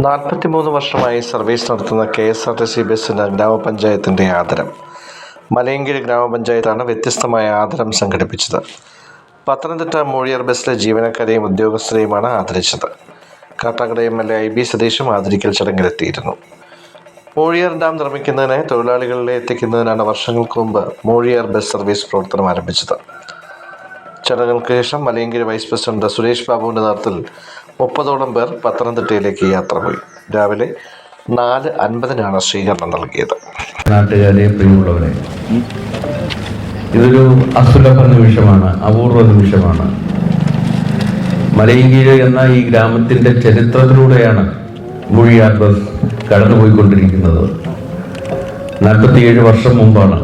നാൽപ്പത്തിമൂന്ന് വർഷമായി സർവീസ് നടത്തുന്ന K S R T C ബസ്സിന് ഗ്രാമപഞ്ചായത്തിന്റെ ആദരം. മലയങ്കിഴി ഗ്രാമപഞ്ചായത്താണ് വ്യത്യസ്തമായ ആദരം സംഘടിപ്പിച്ചത്. പത്തനംതിട്ട മൂഴിയർ ബസ്സിലെ ജീവനക്കാരെയും ഉദ്യോഗസ്ഥരെയുമാണ് ആദരിച്ചത്. Kattakada M L A I B സതീഷും ആദരിക്കൽ ചടങ്ങിലെത്തിയിരുന്നു. മൂഴിയർ ഡാം നിർമ്മിക്കുന്നതിന് തൊഴിലാളികളിലെ എത്തിക്കുന്നതിനാണ് വർഷങ്ങൾക്ക് മുമ്പ് മൂഴിയർ ബസ് സർവീസ് പ്രവർത്തനം ആരംഭിച്ചത്. ചടങ്ങുകൾക്ക് ശേഷം മലയങ്കിരി വൈസ് പ്രസിഡന്റ് സുരേഷ് ബാബുവിന്റെ നേതൃത്വത്തിൽ മുപ്പതോളം പേർ പത്തനംതിട്ടയിലേക്ക് യാത്ര പോയി. രാവിലെ നാല് അൻപതിനാണ് സ്വീകരണം നൽകിയത്. നാട്ടുകാരെ ഇതൊരു അസുലഭ നിമിഷമാണ് അപൂർവ നിമിഷമാണ്. മലയങ്കീഴ് എന്ന ഈ ഗ്രാമത്തിന്റെ ചരിത്രത്തിലൂടെയാണ് മൂഴിയാത്ര കടന്നുപോയിക്കൊണ്ടിരിക്കുന്നത്. നാൽപ്പത്തിയേഴ് വർഷം മുമ്പാണ്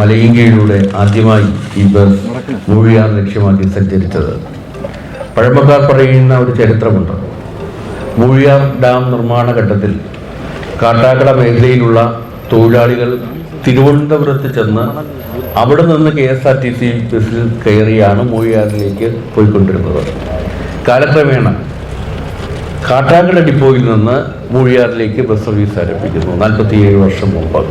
മലയങ്കീഴിലൂടെ ആദ്യമായി ഈ ബസ് മൂഴിയാർ ലക്ഷ്യമാക്കി സഞ്ചരിച്ചത്. പഴമക്കാർ പറയുന്ന ഒരു ചരിത്രമുണ്ട്. മൂഴിയാർ ഡാം നിർമ്മാണ ഘട്ടത്തിൽ കാട്ടാക്കട മേഖലയിലുള്ള തൊഴിലാളികൾ തിരുവനന്തപുരത്ത് ചെന്ന് അവിടെ നിന്ന് K S R T C ബസ്സിൽ കയറിയാണ് മൂഴിയാറിലേക്ക് പോയിക്കൊണ്ടിരുന്നത്. കാലക്രമേണ കാട്ടാക്കട ഡിപ്പോയിൽ നിന്ന് മൂഴിയാറിലേക്ക് ബസ് സർവീസ് ആരംഭിക്കുന്നു. നാൽപ്പത്തിയേഴ് വർഷം മുമ്പ്.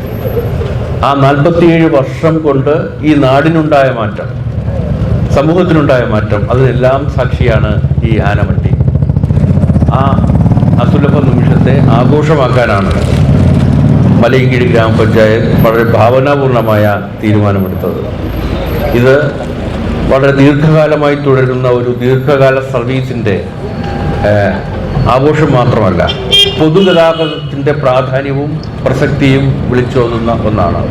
ആ നാൽപ്പത്തിയേഴ് വർഷം കൊണ്ട് ഈ നാടിനുണ്ടായ മാറ്റം സമൂഹത്തിനുണ്ടായ മാറ്റം. അതിനെല്ലാം സാക്ഷിയാണ് ഈ ആനവണ്ടി. ആ അസുലഭ നിമിഷത്തെ ആഘോഷമാക്കാനാണ് മലയങ്കിഴി ഗ്രാമപഞ്ചായത്ത് വളരെ ഭാവനാപൂർണമായ തീരുമാനമെടുത്തത്. ഇത് വളരെ ദീർഘകാലമായി തുടരുന്ന ഒരു ദീർഘകാല സർവീസിന്റെ ആഘോഷം മാത്രമല്ല പൊതുഗതാഗതത്തിന്റെ പ്രാധാന്യവും പ്രസക്തിയും വിളിച്ചോതുന്ന ഒന്നാണ്.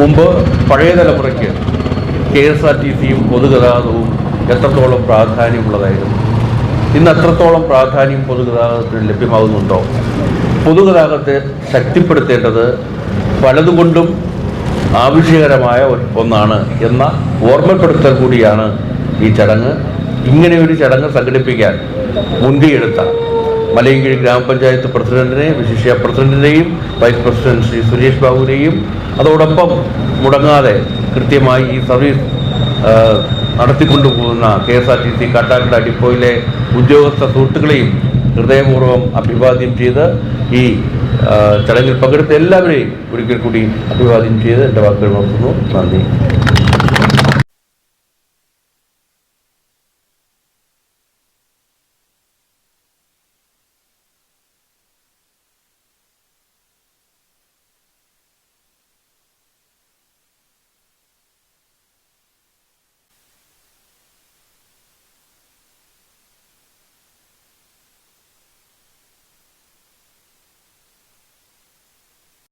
മുമ്പ് പഴയ തലമുറയ്ക്ക് കെ എസ് ആർ ടി സിയും പൊതുഗതാഗതവും എത്രത്തോളം പ്രാധാന്യമുള്ളതായിരുന്നു? ഇന്ന് അത്രത്തോളം പ്രാധാന്യം പൊതുഗതാഗതത്തിന് ലഭ്യമാകുന്നുണ്ടോ? പൊതുഗതാഗതത്തെ ശക്തിപ്പെടുത്തേണ്ടത് പലതുകൊണ്ടും ആവശ്യകരമായ ഒന്നാണ് എന്ന ഓർമ്മപ്പെടുത്തൽ കൂടിയാണ് ഈ ചടങ്ങ്. ഇങ്ങനെ ഒരു ചടങ്ങ് സംഘടിപ്പിക്കാൻ മുൻകൈയെടുത്ത മലയങ്കിഴി ഗ്രാമപഞ്ചായത്ത് പ്രസിഡന്റിനെ വിശിഷ്യ പ്രസിഡന്റിനെയും വൈസ് പ്രസിഡന്റ് ശ്രീ സുരേഷ് ബാബുവിനെയും അതോടൊപ്പം മുടങ്ങാതെ കൃത്യമായി ഈ സർവീസ് നടത്തിക്കൊണ്ടു നടത്തിക്കൊണ്ടുപോകുന്ന K S R T C Kattakada ഡിപ്പോയിലെ ഉദ്യോഗസ്ഥ സുഹൃത്തുക്കളെയും ഹൃദയപൂർവം അഭിവാദ്യം ചെയ്ത് ഈ ചടങ്ങിൽ പങ്കെടുത്ത എല്ലാവരെയും ഒരിക്കൽ കൂടി അഭിവാദ്യം ചെയ്ത് എന്റെ വാക്കുകൾ നിർത്തുന്നു നന്ദി.